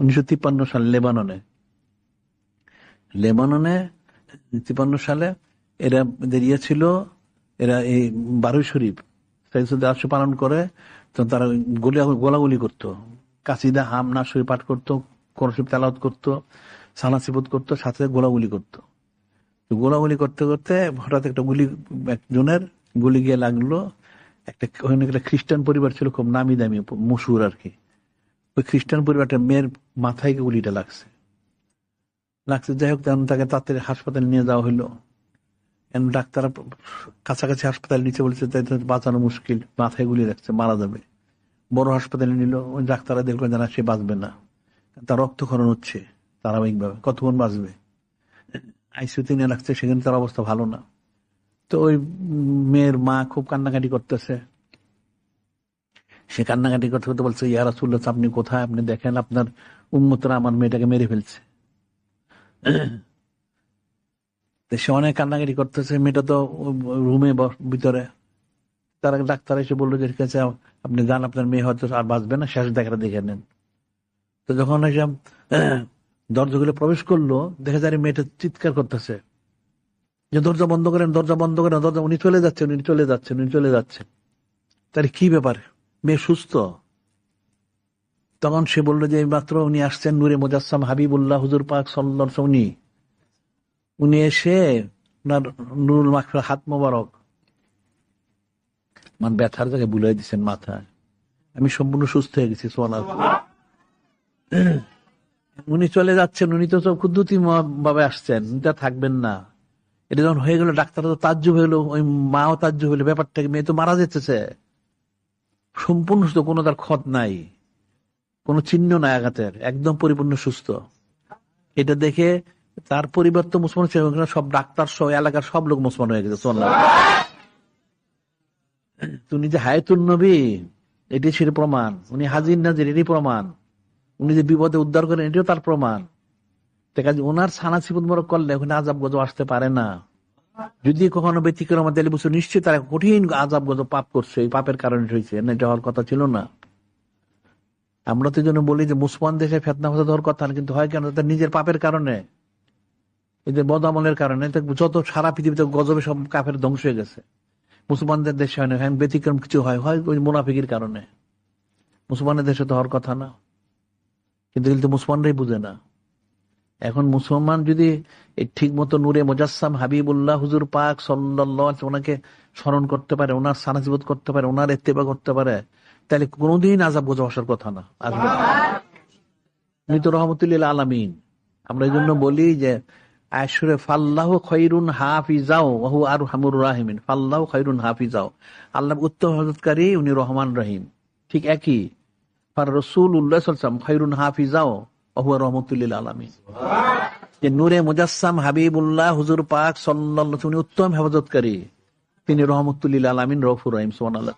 উনিশশো তিপ্পান্ন সাল লেবাননে। লেবাননে তিপ্পান্ন সালে এরা এদের ইয়ে ছিল, এরা এই বারুই শরীফ আদর্শ পালন করে, তো তারা গোলা, গোলাগুলি করতো। কাসিদা হাম না শরীফ পাঠ করতো করশিব তেলাওত করতো সানাসিবত করতো, সাথে গোলাগুলি করতো। গোলাগুলি করতে করতে হঠাৎ একটা গুলি, একজনের গুলি গিয়ে লাগল, একটা খ্রিস্টান পরিবার ছিল, খুব নামি দামি মসুর আর কি। ওই খ্রিস্টান পরিবারটা মেয়ের মাথায় গুলিটা লাগছে। লাগছে যাই হোক তখন তাকে তাড়াতাড়ি হাসপাতালে নিয়ে যাওয়া হলো। এখন ডাক্তার কাছাকাছি হাসপাতালে নিচে বলছে তাই বাঁচানো মুশকিল, মাথায় গুলি রাখছে মারা যাবে। বড় হাসপাতালে নিল, ওই ডাক্তাররা দেখল জানা সে বাঁচবে না। তার রক্তক্ষরণ হচ্ছে ধারাবাহিকভাবে, কতক্ষণ বাঁচবে? আইসিউতে নিয়ে রাখছে সেখানে তার অবস্থা ভালো না। তো ওই মেয়ের মা খুব কান্নাকাটি করতেছে। সে কান্নাকাটি করতে করতে বলছে, ইয়া রাসুল্লাহ আপনি কোথায়? আপনি দেখেন আপনার উন্মতরা আমার মেয়েটাকে মেরে ফেলছে। সে অনেক কান্নাকাটি করতেছে। মেয়েটা তো রুমে ভিতরে। তারা ডাক্তার এসে বলল যে, ঠিক আছে, আপনি যান, আপনার মেয়ে হয়তো আর বাঁচবে না, শেষ দেখাটা দেখে নেন। তো যখন এসে দরজাগুলো প্রবেশ করল, দেখা যায় মেয়েটা চিৎকার করতেছে। যে দরজা বন্ধ করেন, দরজা বন্ধ করেন, দরজা, উনি চলে যাচ্ছেন, উনি চলে যাচ্ছেন, উনি চলে যাচ্ছেন। তাহলে কি ব্যাপার? মেয়ে সুস্থ। তখন সে বলল যে মাত্র উনি আসছেন নুরে মুজাসসাম হাবিবুল্লাহ হুজুর পাক সল্লাহ উনি। উনি এসে নুরুল মাখফির হাত মোবারক। মানে ব্যথার জায়গায় বুলাই দিচ্ছেন মাথায়। আমি সম্পূর্ণ সুস্থ হয়ে গেছি উনি চলে যাচ্ছেন, উনি তো সব কুদ্দুতি ভাবে আসছেন তো থাকবেন না। এটা যখন হয়ে গেল ডাক্তার তো তাজ্য হইল, ওই মাও তাজ্য হইল ব্যাপারটাকে মেয়ে তো মারা যেতেছে। সম্পূর্ণ সুস্থ কোনো তার ক্ষত নাই, কোনো চিহ্ন নাই আঘাতের, একদম পরিপূর্ণ সুস্থ। এটা দেখে তার পরিবার তো মুসলমান সব ডাক্তার সহ এলাকার সব লোক মুসলমান হয়ে গেছে উনি যে হায়াতুল নবী এটি ছিল প্রমাণ। উনি হাজির নাজির এটি প্রমাণ। উনি যে বিপদে উদ্ধার করেন, এটিও তার প্রমাণ। ওনার সানা সিপুত মরক করলে ওখানে আজাব গজব আসতে পারে না। যদি কখনো ব্যতিক্রম দিলে বছর নিশ্চয়ই তারা কঠিন আজাব গজব পাপ করছে, এই পাপের কারণে হয়েছে। এটা হওয়ার কথা ছিল না। আমরা তো জন্য বলি যে, মুসলমান দেশে ফেতনা ফসাদ হওয়ার কথা কিন্তু হয় কেন? তার নিজের পাপের কারণে। এদের বদামলের কারণে যত সারা পৃথিবীতে গজবে সব কাপের ধ্বংস হয়ে গেছে। মুসলমানদের দেশে হয় না ব্যতিক্রম কিছু হয় হয় ওই মুনাফিকির কারণে। মুসলমানের দেশে তো হওয়ার কথা না। কিন্তু কিন্তু মুসলমানরাই বুঝে না। এখন মুসলমান যদি ঠিক মতো নূরে মোজাসসাম হাবিবুল্লাহ হুজুর পাক সাল্লাহ ওনাকে স্মরণ করতে পারে, ওনার সানাজিবোধ করতে পারে, ওনার এত্তেবা করতে পারে, তাহলে কোনোদিন আজাব বোঝা আসার কথা না। আসবে। উনি আলমিন। আমরা এই জন্য বলি যে আশুরে ফাল্লাহ খৈরুন হাফিজাও ওহু আর হামুর রাহিমিন। ফাল্লাহ খৈরুন হাফিজাও। আল্লাহ উত্তম হজরতকারী, উনি রহমান রহিম। ঠিক একই। ফার রসুল উল্লাহ খৈরুন হাফিজাও ওহু রহমতুল্লিল আলমী যে নূরে মুজাসসাম হাবিবুল্লাহ হুজুর পাক সাল্লাহ উনি উত্তম হেফাজতকারী। তিনি রহমতুল্লিল আলমিন রফুর রহিম সোহান আল্লাহ